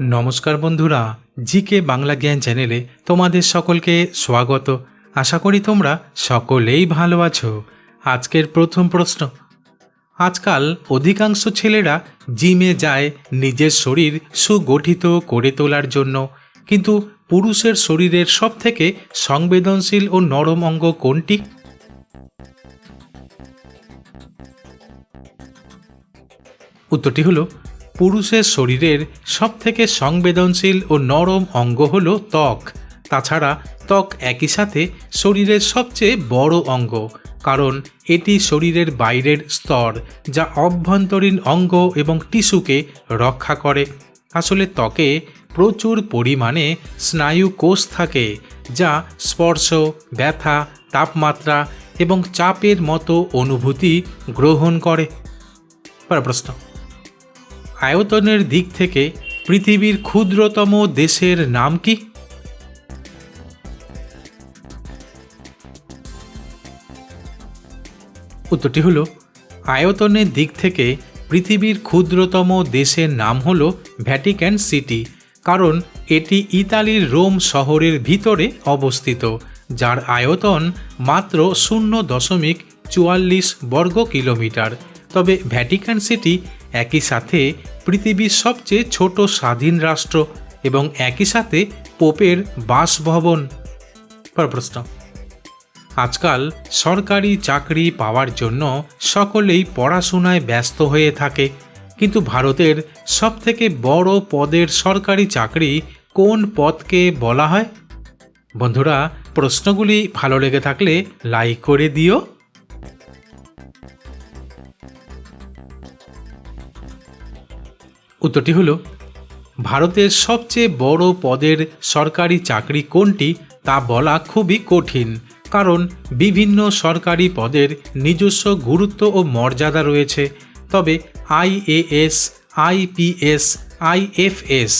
নমস্কার বন্ধুরা, জিকে বাংলা জ্ঞান চ্যানেলে তোমাদের সকলকে স্বাগত। আশা করি তোমরা সকলেই ভালো আছো। আজকের প্রথম প্রশ্ন। আজকাল অধিকাংশ ছেলেরা জিমে যায় নিজের শরীর সুগঠিত করে তোলার জন্য। কিন্তু পুরুষের শরীরের সবথেকে সংবেদনশীল ও নরম অঙ্গ কোনটি? উত্তরটি হলো পুরুষের শরীরের সবথেকে সংবেদনশীল ও নরম অঙ্গ হল ত্বক। তাছাড়া ত্বক একই সাথে শরীরের সবচেয়ে বড় অঙ্গ, কারণ এটি শরীরের বাইরের স্তর, যা অভ্যন্তরীণ অঙ্গ এবং টিস্যুকে রক্ষা করে। আসলে ত্বকে প্রচুর পরিমাণে স্নায়ু কোষ থাকে, যা স্পর্শ, ব্যথা, তাপমাত্রা এবং চাপের মতো অনুভূতি গ্রহণ করে। প্রশ্ন। আয়তনের দিক থেকে পৃথিবীর ক্ষুদ্রতম দেশের নাম কি? উত্তরটি হলো, আয়তনের দিক থেকে পৃথিবীর ক্ষুদ্রতম দেশের নাম হল ভ্যাটিক্যান সিটি, কারণ এটি ইতালির রোম শহরের ভিতরে অবস্থিত, যার আয়তন মাত্র শূন্য দশমিক চুয়াল্লিশ বর্গ কিলোমিটার তবে ভ্যাটিকান সিটি একই সাথে পৃথিবীর সবচেয়ে ছোট স্বাধীন রাষ্ট্র এবং একই সাথে পোপের বাসভবন। প্রশ্ন। আজকাল সরকারি চাকরি পাওয়ার জন্য সকলেই পড়াশোনায় ব্যস্ত হয়ে থাকে, কিন্তু ভারতের সবথেকে বড় পদের সরকারি চাকরি কোন পদকে বলা হয়? বন্ধুরা, প্রশ্নগুলি ভালো লেগে থাকলে লাইক করে দিও। উত্তরটি হলো, ভারতের সবচেয়ে বড় পদের সরকারি চাকরি কোনটি তা বলা খুবই কঠিন, কারণ বিভিন্ন সরকারি পদের নিজস্ব গুরুত্ব ও মর্যাদা রয়েছে। তবে আইএএস আইপিএস আইএফএস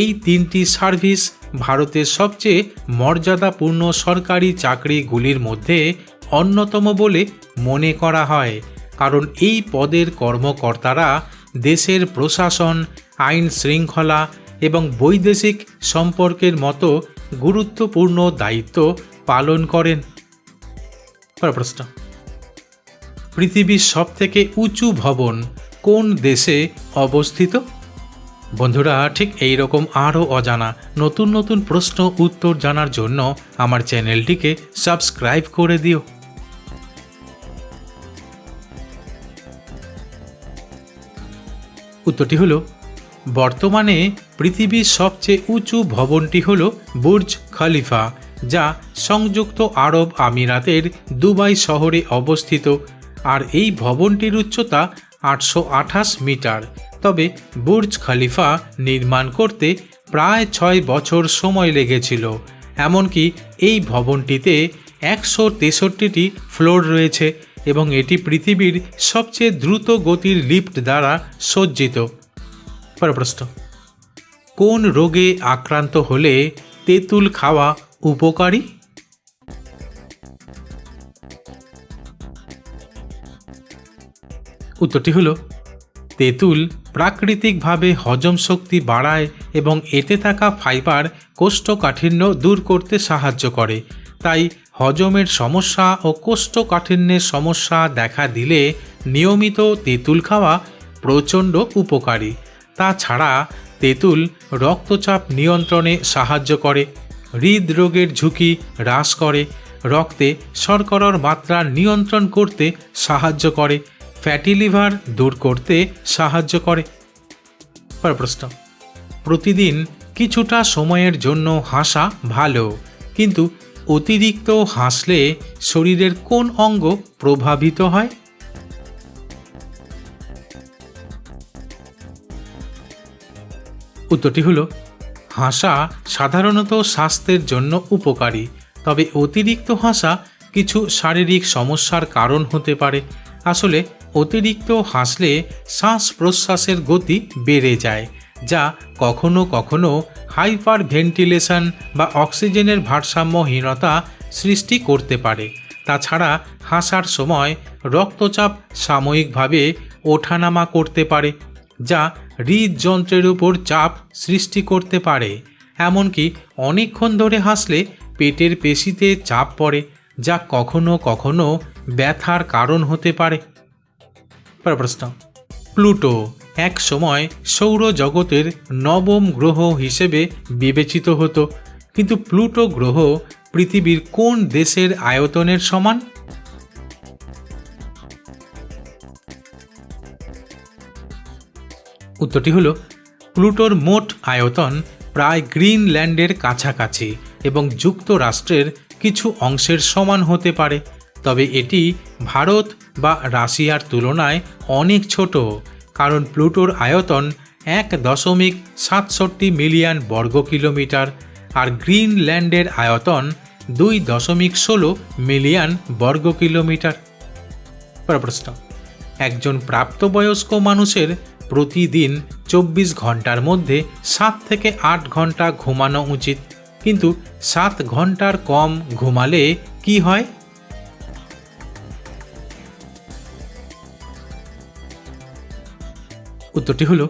এই তিনটি সার্ভিস ভারতের সবচেয়ে মর্যাদাপূর্ণ সরকারি চাকরিগুলির মধ্যে অন্যতম বলে মনে করা হয়, কারণ এই পদের কর্মকর্তারা দেশের প্রশাসন, আইন শৃঙ্খলা এবং বৈদেশিক সম্পর্কের মতো গুরুত্বপূর্ণ দায়িত্ব পালন করেন। প্রশ্ন। পৃথিবীর সবথেকে উঁচু ভবন কোন দেশে অবস্থিত? বন্ধুরা, ঠিক এই রকম আরও অজানা নতুন নতুন প্রশ্ন উত্তর জানার জন্য আমার চ্যানেলটিকে সাবস্ক্রাইব করে দিও। উত্তরটি হলো, বর্তমানে পৃথিবীর সবচেয়ে উঁচু ভবনটি হল বুর্জ খলিফা, যা সংযুক্ত আরব আমিরাতের দুবাই শহরে অবস্থিত। আর এই ভবনটির উচ্চতা আটশো আঠাশ মিটার। তবে বুর্জ খলিফা নির্মাণ করতে প্রায় ছয় বছর সময় লেগেছিল। এমনকি এই ভবনটিতে একশো তেষট্টিটি ফ্লোর রয়েছে। এবং এটি পৃথিবীর সবচেয়ে দ্রুত গতির লিফট দ্বারা সজ্জিত। পরের প্রশ্ন। কোন রোগে আক্রান্ত হলে তেঁতুল খাওয়া উপকারী? উত্তরটি হলো, তেঁতুল প্রাকৃতিকভাবে হজম শক্তি বাড়ায় এবং এতে থাকা ফাইবার কোষ্ঠকাঠিন্য দূর করতে সাহায্য করে। তাই হজমের সমস্যা ও কোষ্ঠকাঠিন্যের সমস্যা দেখা দিলে নিয়মিত তেঁতুল খাওয়া প্রচণ্ড উপকারী। তাছাড়া তেঁতুল রক্তচাপ নিয়ন্ত্রণে সাহায্য করে, হৃদরোগের ঝুঁকি হ্রাস করে, রক্তে শর্করার মাত্রা নিয়ন্ত্রণ করতে সাহায্য করে, ফ্যাটি লিভার দূর করতে সাহায্য করে। প্রশ্ন, প্রতিদিন কিছুটা সময়ের জন্য হাসা ভালো, কিন্তু অতিরিক্ত হাসলে শরীরের কোন অঙ্গ প্রভাবিত হয়? উত্তরটি হলো, হাসা সাধারণত স্বাস্থ্যের জন্য উপকারী, তবে অতিরিক্ত হাসা কিছু শারীরিক সমস্যার কারণ হতে পারে। আসলে অতিরিক্ত হাসলে শ্বাস প্রশ্বাসের গতি বেড়ে যায়। যা কখনো কখনো হাইপার ভেন্টিলেশন বা অক্সিজেনের ভারসাম্যহীনতা সৃষ্টি করতে পারে। তাছাড়া হাসার সময় রক্তচাপ সাময়িকভাবে ওঠানামা করতে পারে, যা হৃদযন্ত্রের উপর চাপ সৃষ্টি করতে পারে। এমনকি অনেকক্ষণ ধরে হাসলে পেটের পেশিতে চাপ পড়ে, যা কখনো কখনো ব্যথার কারণ হতে পারে। প্রশ্ন, প্লুটো এক সময় সৌরজগতের নবম গ্রহ হিসেবে বিবেচিত হতো। কিন্তু প্লুটো গ্রহ পৃথিবীর কোন দেশের আয়তনের সমান? উত্তরটি হলো, প্লুটোর মোট আয়তন প্রায় গ্রিনল্যান্ডের কাছাকাছি এবং যুক্তরাষ্ট্রের কিছু অংশের সমান হতে পারে। তবে এটি ভারত বা রাশিয়ার তুলনায় অনেক ছোট। কারণ প্লুটোর আয়তন এক দশমিক সাতষট্টি মিলিয়ন বর্গ কিলোমিটার, আর গ্রিনল্যান্ডের আয়তন দুই দশমিক ষোলো মিলিয়ন বর্গ কিলোমিটার। প্রশ্ন, একজন প্রাপ্তবয়স্ক মানুষের প্রতিদিন চব্বিশ ঘণ্টার মধ্যে সাত থেকে আট ঘণ্টা ঘুমানো উচিত, কিন্তু সাত ঘণ্টার কম ঘুমালে কি হয়? উত্তরটি হলো,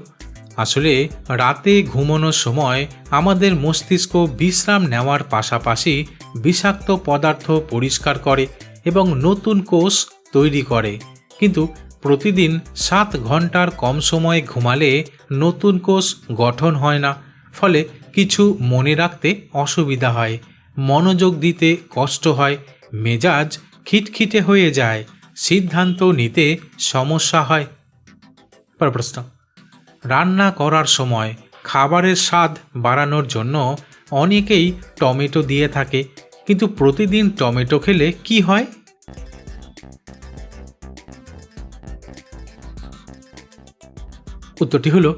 আসলে রাতে ঘুমানোর সময় আমাদের মস্তিষ্ক বিশ্রাম নেওয়ার পাশাপাশি বিষাক্ত পদার্থ পরিষ্কার করে এবং নতুন কোষ তৈরি করে। কিন্তু প্রতিদিন সাত ঘণ্টার কম সময় ঘুমালে নতুন কোষ গঠন হয় না, ফলে কিছু মনে রাখতে অসুবিধা হয়, মনোযোগ দিতে কষ্ট হয়, মেজাজ খিটখিটে হয়ে যায়, সিদ্ধান্ত নিতে সমস্যা হয়। প্রশ্ন। রান্না করার সময় খাবারের স্বাদ বাড়ানোর জন্য অনেকেই টমেটো দিয়ে থাকে। কিন্তু প্রতিদিন টমেটো খেলে কি হয়? উত্তরটি হলো,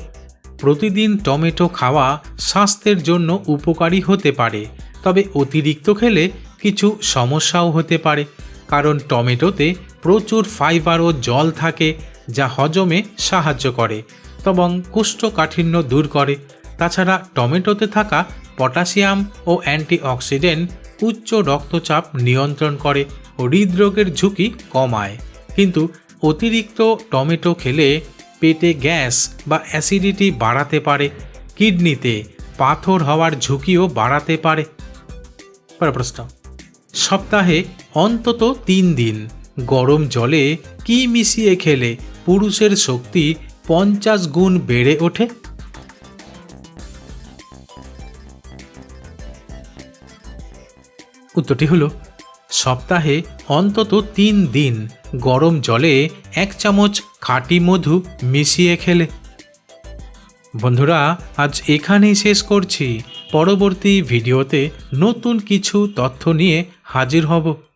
প্রতিদিন টমেটো খাওয়া স্বাস্থ্যের জন্য উপকারী হতে পারে, তবে অতিরিক্ত খেলে কিছু সমস্যাও হতে পারে। কারণ টমেটোতে প্রচুর ফাইবার ও জল থাকে, যা হজমে সাহায্য করে। এবং কোষ্ঠকাঠিন্য দূর করে। তাছাড়া টমেটোতে থাকা পটাশিয়াম ও অ্যান্টিঅক্সিডেন্ট উচ্চ রক্তচাপ নিয়ন্ত্রণ করে ও হৃদরোগের ঝুঁকি কমায়। কিন্তু অতিরিক্ত টমেটো খেলে পেটে গ্যাস বা অ্যাসিডিটি বাড়াতে পারে, কিডনিতে পাথর হওয়ার ঝুঁকিও বাড়াতে পারে। প্রশ্ন। সপ্তাহে অন্তত তিন দিন গরম জলে কি মিশিয়ে খেলে পুরুষের শক্তি পঞ্চাশ গুণ বেড়ে ওঠে? উত্তরটি হলো, সপ্তাহে অন্তত তিন দিন গরম জলে এক চামচ খাঁটি মধু মিশিয়ে খেলে। বন্ধুরা, আজ এখানেই শেষ করছি। পরবর্তী ভিডিওতে নতুন কিছু তথ্য নিয়ে হাজির হব।